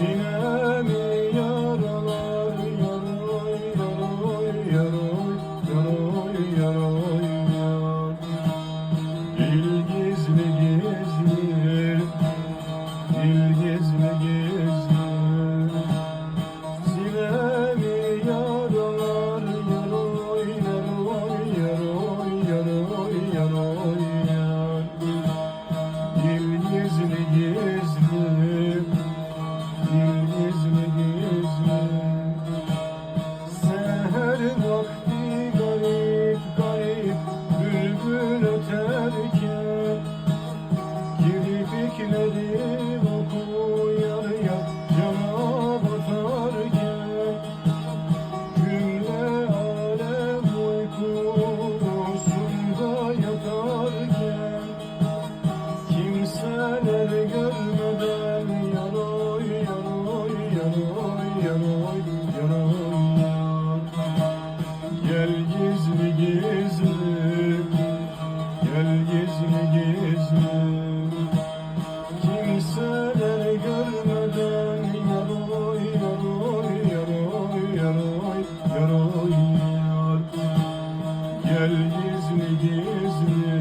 Yeah. gizli gizli. Gel gizli gizli. Kimseler görmeden Yaroy yaroy yaroy yaroy yaroy. Gel gizli gizli.